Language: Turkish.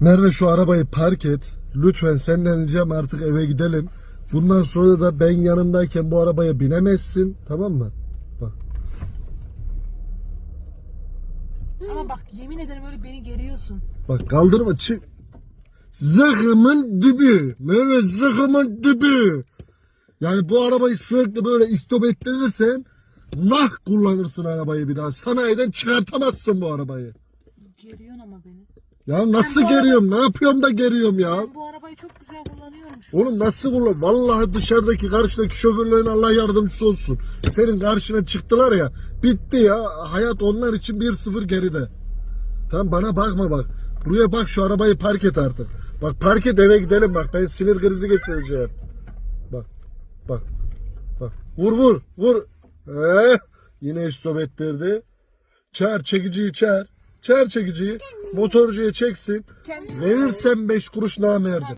Merve şu arabayı park et. Lütfen senden ricam artık eve gidelim. Bundan sonra da ben yanındayken bu arabaya binemezsin. Tamam mı? Bak. Ama bak yemin ederim öyle beni geriyorsun. Bak kaldırma çık. Zırhımın dibi. Merve zırhımın dibi. Yani bu arabayı sürekli böyle istop ettirirsen nah kullanırsın arabayı bir daha. Sanayiden çıkartamazsın bu arabayı. Geriyorsun ama beni. Ya nasıl Ben geriyorum? Ne yapıyorum da geriyorum ya? Ben bu arabayı çok güzel kullanıyorum şu. Oğlum nasıl kullan? Vallahi dışarıdaki karşıdaki şoförlerin Allah yardımcısı olsun. Senin karşına çıktılar ya. Bitti ya. Hayat onlar için 1-0 geride. Tamam bana bakma bak. Buraya bak şu arabayı park et artık. Bak park et eve gidelim bak. Ben sinir krizi geçireceğim. Bak. Bak. Bak. Vur vur. Vur. Ee, yine istop ettirdi. Çağır çekiciyi çağır. Çağır çekiciyi. Motorcuya çeksin. Verirsen 5 kuruş namerdim.